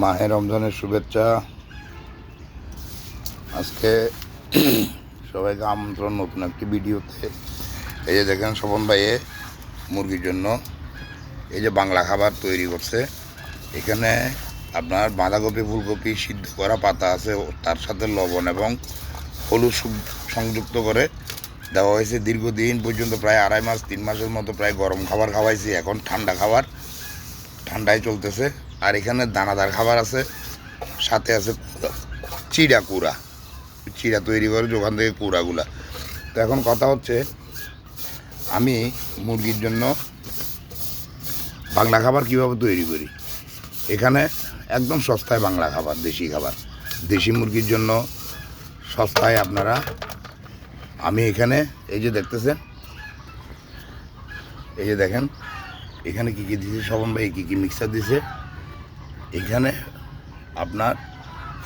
মাহে রমজানের শুভেচ্ছা। আজকে সবাইকে আমন্ত্রণ নতুন একটি ভিডিওতে। এই যে দেখেন স্বপন ভাইয়ে মুরগির জন্য এই যে বাংলা খাবার তৈরি করছে। এখানে আপনার বাঁধাকপি, ফুলকপি, সিদ্ধ করা পাতা আছে তার সাথে লবণ এবং হলুদ সংযুক্ত করে দেওয়া হয়েছে। দীর্ঘদিন পর্যন্ত প্রায় আড়াই মাস, তিন মাসের মতো প্রায় গরম খাবার খাওয়াইছি। এখন ঠান্ডা খাবার ঠান্ডায় চলতেছে। আর এখানে দানাদার খাবার আছে, সাথে আছে চিড়া কুড়া। চিড়া তৈরি করে ওখান থেকে কুড়াগুলা। তো এখন কথা হচ্ছে, আমি মুরগির জন্য বাংলা খাবার কীভাবে তৈরি করি? এখানে একদম সস্তায় বাংলা খাবার, দেশি খাবার। দেশি মুরগির জন্য সস্তায় আপনারা, আমি এখানে, এই যে দেখতেছেন, এই যে দেখেন, এখানে কী কী দিছে শবন ভাই, কী কী মিক্সার দিছে? এখানে আপনার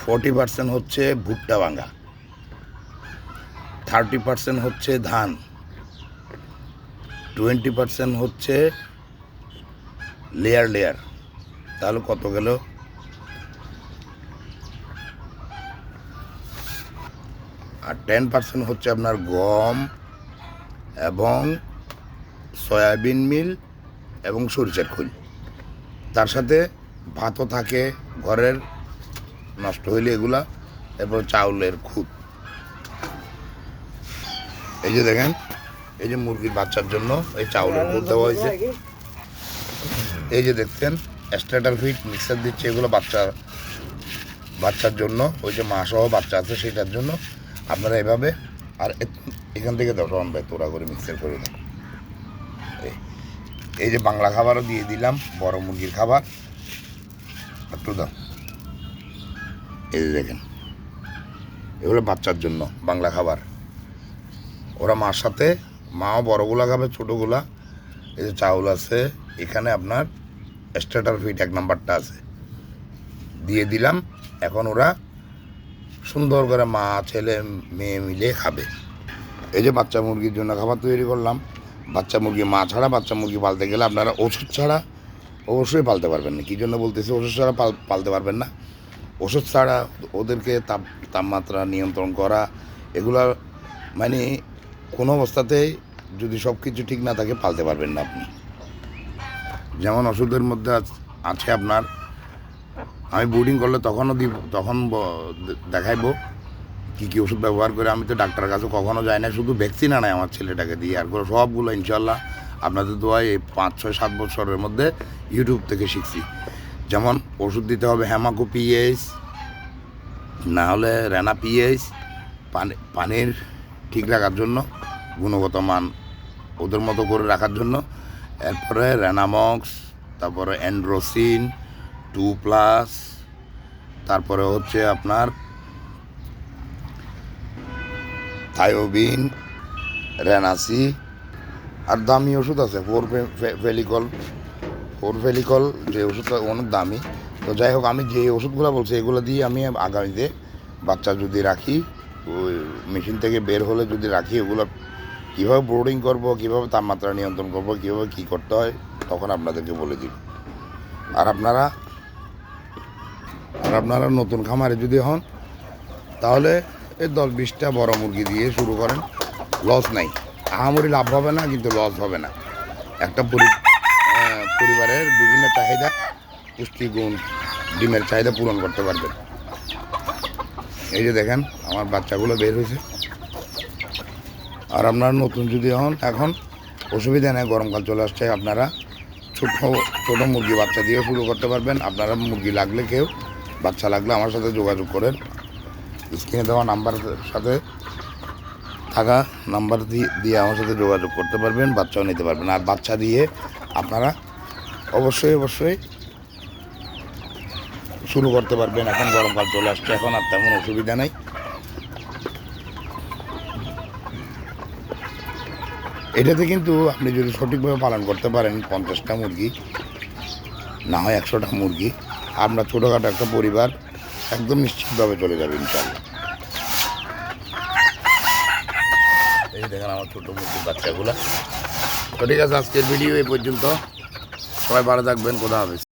ফর্টি পার্সেন্ট হচ্ছে ভুট্টা ভাঙা থার্টি পার্সেন্ট হচ্ছে ধান টোয়েন্টি পার্সেন্ট হচ্ছে লেয়ার লেয়ার তাহলে কত গেল? আর টেন পার্সেন্ট হচ্ছে আপনার গম এবং সয়াবিন মিল এবং সরিষার খোল। তার সাথে ভাতও থাকে, ঘরের নষ্ট হইলে এগুলা, এরপর চাউলের খুদ। এই যে দেখেন, এই যে মুরগির বাচ্চার জন্য এই চাউলের খুদ দেওয়া হয়েছে। এই যে দেখছেন, স্ট্যাটার ফিট মিক্সার দিচ্ছে এগুলো বাচ্চার বাচ্চার জন্য। ওই যে মা সহ বাচ্চা আছে, সেটার জন্য। আপনারা এভাবে, আর এখান থেকে দশ ভাই, তোরা করে মিক্সার করে দেন এই যে বাংলা খাবারও দিয়ে দিলাম, বড় মুরগির খাবার। একটু দাও এই দেখেন, এগুলো বাচ্চার জন্য বাংলা খাবার। ওরা মার সাথে, মাও বড়গুলা খাবে, ছোটোগুলা। এই যে চাউল আছে, এখানে আপনার স্টার্টার ফিট এক নাম্বারটা আছে। দিয়ে দিলাম, এখন ওরা সুন্দর করে মা, ছেলে, মেয়ে মিলে খাবে। এই যে বাচ্চা মুরগির জন্য খাবার তৈরি করলাম। বাচ্চা মুরগি মা ছাড়া, বাচ্চা মুরগি পালতে গেলে আপনারা ওষুধ ছাড়া অবশ্যই পালতে পারবেন না। কী জন্য বলতেছি? ওষুধ ছাড়া পাল, পালতে পারবেন না। ওষুধ ছাড়া ওদেরকে তাপ, তাপমাত্রা নিয়ন্ত্রণ করা, এগুলা মানে কোনো অবস্থাতেই যদি সব কিছু ঠিক না থাকে, পালতে পারবেন না আপনি। যেমন ওষুধের মধ্যে আছে আপনার, আমি বোর্ডিং করলে তখনও দিব, তখন দেখাইবো কী কী ওষুধ ব্যবহার করে। আমি তো ডাক্তারের কাছে কখনো যাই না, শুধু ভ্যাকসিন আনাই আমার ছেলেটাকে দিয়ে, আর সবগুলো ইনশাল্লাহ আপনাদের দোয়ায় এই পাঁচ, ছয়, সাত বছরের মধ্যে ইউটিউব থেকে শিখছি। যেমন ওষুধ দিতে হবে হ্যামাকো পিএইচ, না হলে রেনা পিএইচ, পানি, পানির ঠিক রাখার জন্য, গুণগত মান ওদের মতো করে রাখার জন্য। এরপরে রেনামক্স, তারপরে অ্যান্ড্রোসিন, টু প্লাস, তারপরে হচ্ছে আপনার থায়োবিন রেনাসি আর দামি ওষুধ আছে ফোর ফেলিকল ফোর ফেলিকল যে ওষুধটা অনেক দামি। তো যাই হোক, আমি যে ওষুধগুলো বলছি, এগুলো দিয়ে আমি আগামীতে বাচ্চা যদি রাখি, ওই মেশিন থেকে বের হলে যদি রাখি, ওগুলো কীভাবে ব্রোডিং করব, কীভাবে তাপমাত্রা নিয়ন্ত্রণ করব, কীভাবে কী করতে হয়, তখন আপনাদেরকে বলে দিব আর আপনারা আর আপনারা নতুন খামারে যদি হন, তাহলে এই দশ বিশটা বড় মুরগি দিয়ে শুরু করেন। লস নাই। আহামরি লাভ হবে না, কিন্তু লস হবে না। একটা পরি- পরিবারের বিভিন্ন চাহিদা, পুষ্টিগুণ, ডিমের চাহিদা পূরণ করতে পারবেন। এই যে দেখেন, আমার বাচ্চাগুলো বের হয়েছে। আর আপনারা নতুন যদি হন, এখন অসুবিধা নেই, গরমকাল চলে আসছে, আপনারা ছোট, ছোটো মুরগি বাচ্চা দিয়ে শুরু করতে পারবেন। আপনারা মুরগি লাগলে কেউ বাচ্চা লাগলে আমার সাথে যোগাযোগ করেন। স্ক্রিনে দেওয়া নাম্বারের সাথে থাকা নাম্বার দিয়ে আমার সাথে যোগাযোগ করতে পারবেন, বাচ্চাও নিতে পারবেন। আর বাচ্চা দিয়ে আপনারা অবশ্যই অবশ্যই শুরু করতে পারবেন। এখন গরমকাল চলে আসছে, এখন আর তেমন অসুবিধা নেই। এটাতে কিন্তু আপনি যদি সঠিকভাবে পালন করতে পারেন, পঞ্চাশটা মুরগি, না হয় একশোটা মুরগি, আপনার ছোটোখাটো একটা পরিবার একদম নিশ্চিতভাবে চলে যাবে ইনশাল্লাহ এই দেখেন আমার ছোটো মুরগির বাচ্চাগুলো। তো ঠিক আছে, আজকের ভিডিও এই পর্যন্ত। সবাই ভালো থাকবেন কোথা হবে